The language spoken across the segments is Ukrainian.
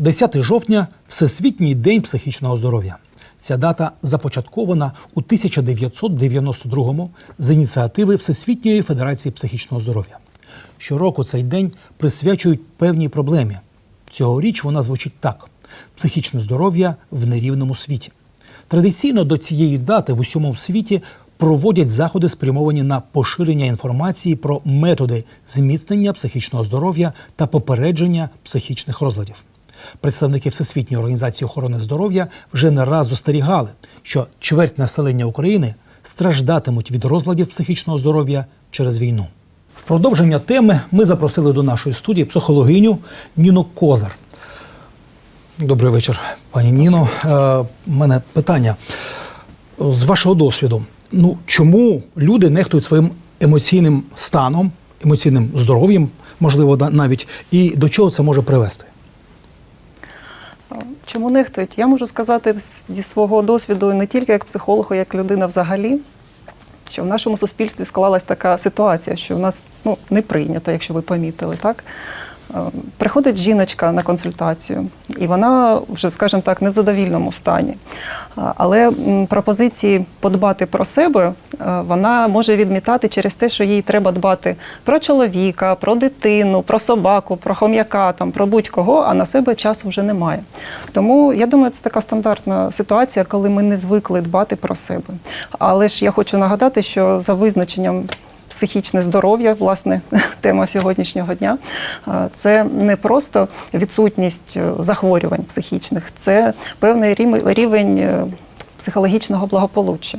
10 жовтня Всесвітній день психічного здоров'я. Ця дата започаткована у 1992-му з ініціативи Всесвітньої федерації психічного здоров'я. Щороку цей день присвячують певній проблемі. Цьогоріч вона звучить так: психічне здоров'я в нерівному світі. Традиційно до цієї дати в усьому світі проводять заходи, спрямовані на поширення інформації про методи зміцнення психічного здоров'я та попередження психічних розладів. Представники Всесвітньої організації охорони здоров'я вже не раз застерігали, що чверть населення України страждатимуть від розладів психічного здоров'я через війну. В продовження теми ми запросили до нашої студії психологиню Ніну Козар. Добрий вечір, пані Ніно. Е, У мене питання з вашого досвіду. Ну чому люди нехтують своїм емоційним станом, емоційним здоров'ям, можливо, навіть, і до чого це може привести? Чому нехтують? Я можу сказати зі свого досвіду не тільки як психолог, а як людина взагалі, що в нашому суспільстві склалась така ситуація, що в нас ну, не прийнято, якщо ви помітили, так? Приходить жіночка на консультацію, і вона вже, скажімо так, не в задовільному стані. Але пропозиції подбати про себе е, вона може відмітати через те, що їй треба дбати про чоловіка, про дитину, про собаку, про хом'яка, там, про будь-кого, а на себе часу вже немає. Тому я думаю, це така стандартна ситуація, коли ми не звикли дбати про себе. Але ж я хочу нагадати, що за визначенням психічне здоров'я, власне, тема сьогоднішнього дня. Це не просто відсутність е, захворювань психічних, це певний рівень е, психологічного благополуччя.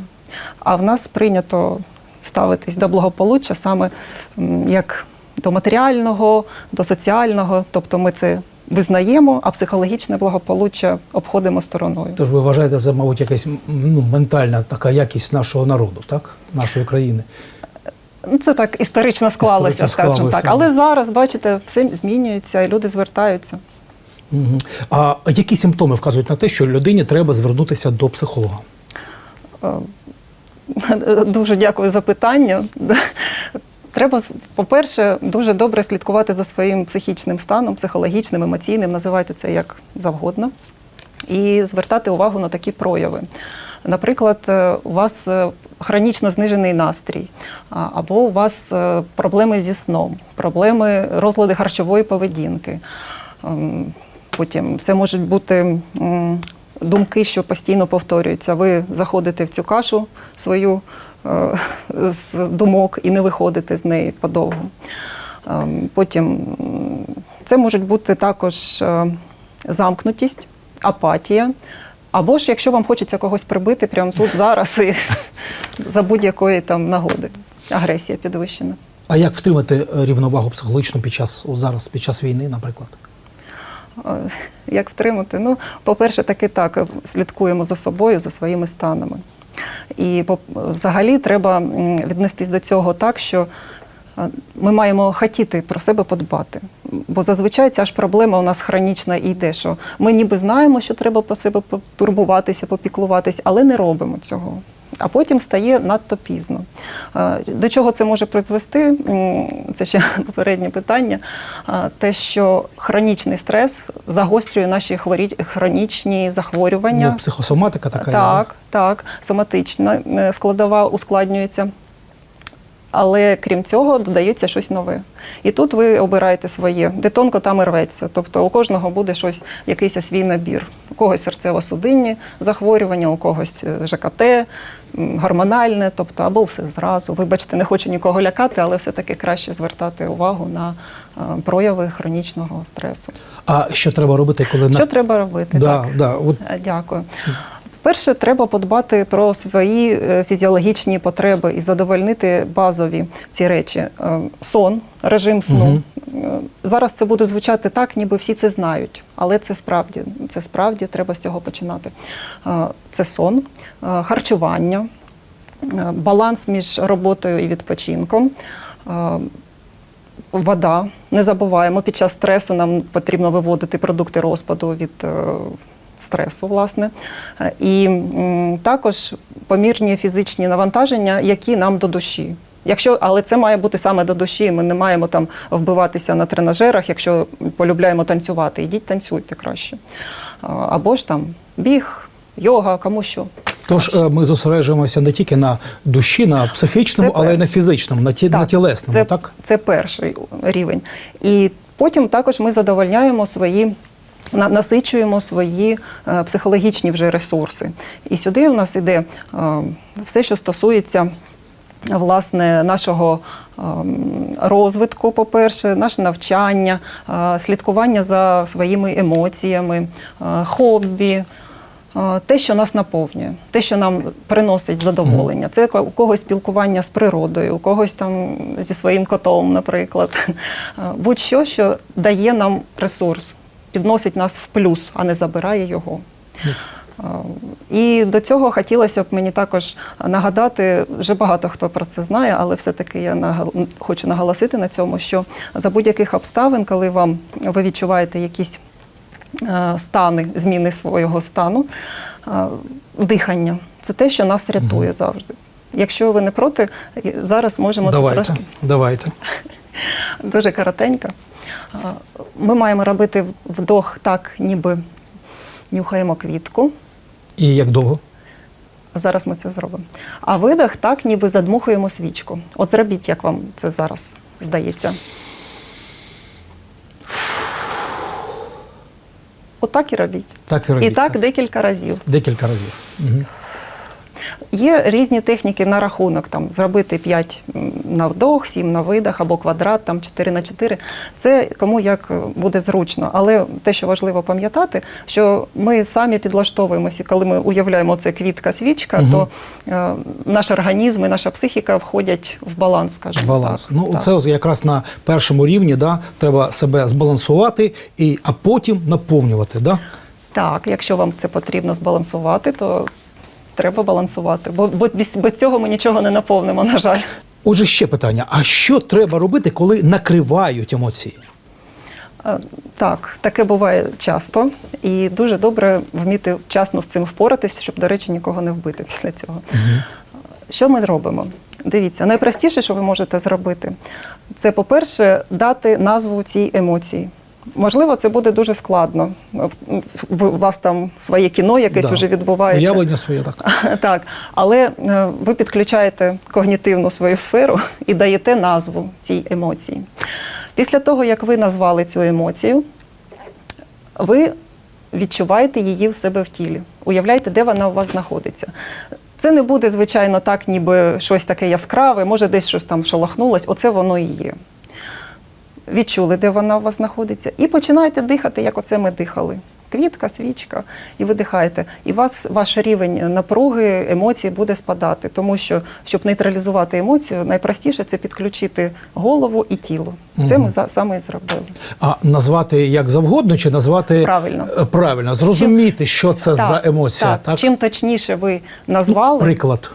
А в нас прийнято ставитись до благополуччя саме як до матеріального, до соціального, тобто ми це визнаємо, а психологічне благополуччя обходимо стороною. Тож ви вважаєте, це, мабуть, якась ну, ментальна така якість нашого народу, так? Нашої країни. Це так історично склалося, Історично скажімо склалося. так. Але зараз, бачите, все змінюється, і люди звертаються. Угу. А які симптоми вказують на те, що людині треба звернутися до психолога? Дуже дякую за питання. Треба, по-перше, дуже добре слідкувати за своїм психічним станом, психологічним, емоційним, називайте це як завгодно, і звертати увагу на такі прояви. Наприклад, е, у вас е, хронічно знижений настрій, або у вас е, проблеми зі сном, проблеми розлади харчової поведінки. Ем, Потім це можуть бути думки, що постійно повторюються. Ви заходите в цю кашу свою з думок і не виходите з неї подовго. Ем, Потім це можуть бути також замкнутість, апатія. Або ж якщо вам хочеться когось прибити прямо тут зараз і за будь-якої там нагоди. Агресія підвищена. А як втримати е, рівновагу психологічну під час зараз, під час війни, наприклад? Е, Як втримати? Ну, по-перше, таки так, е, слідкуємо за собою, за своїми станами. І взагалі треба віднестись до цього так, що ми маємо хотіти про себе подбати. Бо зазвичай ця ж проблема у нас хронічна і йде, що ми ніби знаємо, що треба про себе потурбуватися, попіклуватись, але не робимо цього. А потім стає надто пізно. До чого це може призвести? Це ще попереднє питання. Те, що хронічний стрес загострює наші хворі... хронічні захворювання. Ну, психосоматика така. є, Так, так, соматична е, складова ускладнюється. Але крім цього, додається щось нове. І тут ви обираєте своє, де тонко там і рветься. Тобто у кожного буде щось, якийсь свій набір. У когось серцево-судинні захворювання, у когось е, ЖКТ, гормональне, тобто або все зразу. Вибачте, не хочу нікого лякати, але все-таки краще звертати увагу на е, прояви хронічного стресу. А що треба робити, коли на Що треба робити? да, так? да, от Е, Дякую. Перше, треба подбати про свої е, фізіологічні потреби і задовольнити базові ці речі. Е, Сон, режим сну. Е, Зараз це буде звучати так, ніби всі це знають, але це справді, це справді треба з цього починати. Це сон, харчування, баланс між роботою і відпочинком. Вода. Не забуваємо, під час стресу нам потрібно виводити продукти розпаду від стресу, власне. Е, І також помірні фізичні навантаження, які нам до душі. Якщо, але це має бути саме до душі. Ми не маємо там вбиватися на тренажерах, якщо полюбляємо танцювати. Ідіть танцюйте краще. Або ж там біг, йога, кому що. Тож е, ми зосереджуємося не тільки на душі, на психічному, Це але й на фізичному, на, ті, на тілесному. це, так? це перший рівень. І потім також ми задовольняємо свої. На- Насичуємо свої е, психологічні вже ресурси. І сюди у нас іде е, все, що стосується власне нашого ем, розвитку, по-перше, наше навчання, е, слідкування за своїми емоціями, е, хобі. е, Те, що нас наповнює, те, що нам приносить задоволення, це у когось спілкування з природою, у когось там зі своїм котом, наприклад. Е, Будь-що, що дає нам ресурс, підносить нас в плюс, а не забирає його. Е, І до цього хотілося б мені також нагадати, вже багато хто про це знає, але все-таки я нагал- хочу наголосити на цьому, що за будь-яких обставин, коли вам ви відчуваєте якісь е, стани, зміни свого стану, е, дихання це те, що нас рятує завжди. Якщо ви не проти, зараз можемо давайте, це трошки давайте. дуже коротенько. Ми маємо робити вдох так, ніби нюхаємо квітку. І як довго? Зараз ми це зробимо. А видих так, ніби задмухуємо свічку. От зробіть, як вам це зараз здається. Отак і робіть. Так і робіть. І так декілька разів. Декілька разів. Угу. Є різні техніки на рахунок, там зробити 5 на вдох, 7 на видах або квадрат, там 4 на 4. Це кому як буде зручно. Але те, що важливо пам'ятати, що ми самі підлаштовуємося, коли ми уявляємо це квітка, свічка, Мгм. то е, наш організм і наша психіка входять в баланс, скажімо Баланс. так. Ну, Так. це якраз на першому рівні, да, треба себе збалансувати, і, а потім наповнювати. Да? Так, якщо вам це потрібно збалансувати, то треба балансувати. Бо, бо без, без цього ми нічого не наповнимо, на жаль. Отже, ще питання: а що треба робити, коли накривають емоції? Так, таке буває часто, і дуже добре вміти вчасно з цим впоратися, щоб, до речі, нікого не вбити після цього. Що ми робимо? Дивіться, найпростіше, що ви можете зробити, це, по-перше, дати назву цій емоції. Можливо, це буде дуже складно. У вас там своє кіно якесь Да. вже відбувається. Уявлення своє так. Так, але е, ви підключаєте когнітивну свою сферу і даєте назву цій емоції. Після того, як ви назвали цю емоцію, ви відчуваєте її в себе в тілі. Уявляєте, де вона у вас знаходиться. Це не буде, звичайно, так, ніби щось таке яскраве, може десь щось там шалахнулось, оце воно і є. Відчули, де вона у вас знаходиться, і починаєте дихати, як оце ми дихали. Квітка, свічка, і ви дихаєте. І вас ваш рівень напруги, емоцій буде спадати. Тому що, щоб нейтралізувати емоцію, найпростіше це підключити голову і тіло. Це ми за- саме і зробили. А назвати як завгодно, чи назвати Правильно. Е, правильно, зрозуміти, що це за емоція. Так, Так. Чим точніше ви назвали, Приклад.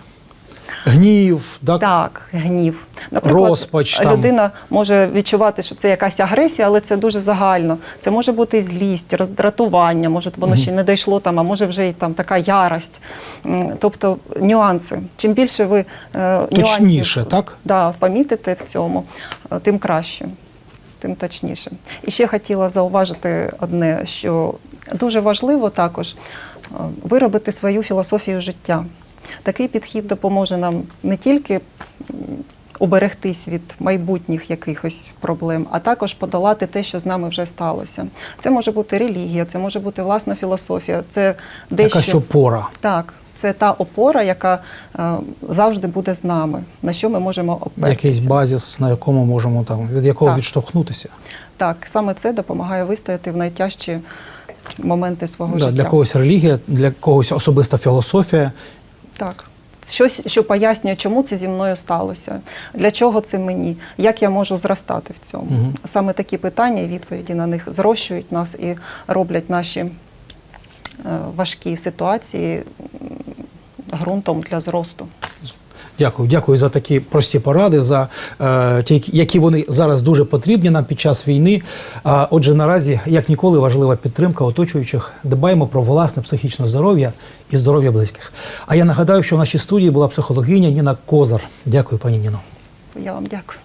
Гнів, так? Так, гнів. Розпач там. людина може відчувати, що це якась агресія, але це дуже загально. Це може бути злість, роздратування, може воно ще не дійшло там, а може вже і там така ярость. Тобто нюанси. Чим більше ви е, Точніше, нюансів, так? Да, помітите в цьому, е, тим краще. Тим точніше. І ще хотіла зауважити одне, що дуже важливо також е, виробити свою філософію життя. Такий підхід допоможе нам не тільки м, уберегтись від майбутніх якихось проблем, а також подолати те, що з нами вже сталося. Це може бути релігія, це може бути власна філософія, це дещо Якась опора. так. Це та опора, яка е, завжди буде з нами, на що ми можемо опертися. Якийсь базіс, на якому можемо там, від якого Так. відштовхнутися. Так, саме це допомагає вистояти в найтяжчі моменти свого Да, життя. для когось релігія, для когось особиста філософія. Так. Щось, що пояснює, чому це зі мною сталося, для чого це мені, як я можу зростати в цьому. Угу. Саме такі питання і відповіді на них зрощують нас і роблять наші е, важкі ситуації ґрунтом для зросту. Дякую, дякую за такі прості поради, за е, ті, які вони зараз дуже потрібні нам під час війни. А отже, наразі, як ніколи, важлива підтримка оточуючих. Дбаємо про власне психічне здоров'я і здоров'я близьких. А я нагадаю, що в нашій студії була психологиня Ніна Козар. Дякую, пані Ніно. Я вам дякую.